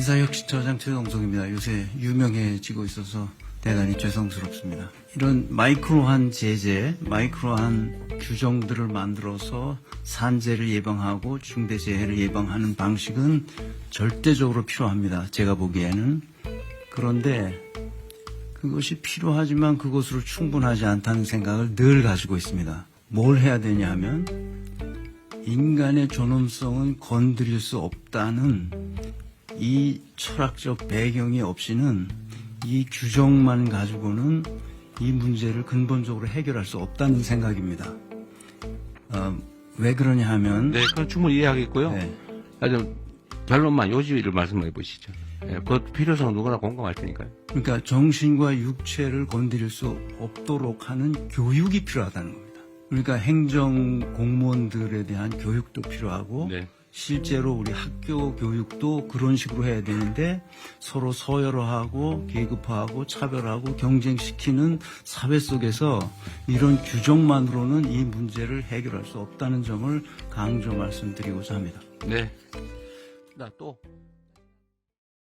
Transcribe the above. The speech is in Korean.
인사혁신처장 최동석입니다. 요새 유명해지고 있어서 대단히 죄송스럽습니다. 이런 마이크로한 제재, 마이크로한 규정들을 만들어서 산재를 예방하고 중대재해를 예방하는 방식은 절대적으로 필요합니다. 제가 보기에는. 그런데 그것이 필요하지만 그것으로 충분하지 않다는 생각을 늘 가지고 있습니다. 뭘 해야 되냐 하면 인간의 존엄성은 건드릴 수 없다는 이 철학적 배경이 없이는 이 규정만 가지고는 이 문제를 근본적으로 해결할 수 없다는 생각입니다. 어, 왜 그러냐 하면 네, 그건 충분히 이해하겠고요. 네. 하여튼 결론만 요지를 말씀해 보시죠. 예, 그 필요성은 누구나 공감할 테니까요. 그러니까 정신과 육체를 건드릴 수 없도록 하는 교육이 필요하다는 겁니다. 그러니까 행정 공무원들에 대한 교육도 필요하고 네. 실제로 우리 학교 교육도 그런 식으로 해야 되는데 서로 서열화하고 계급화하고 차별하고 경쟁시키는 사회 속에서 이런 규정만으로는 이 문제를 해결할 수 없다는 점을 강조 말씀드리고자 합니다. 네. 나 또.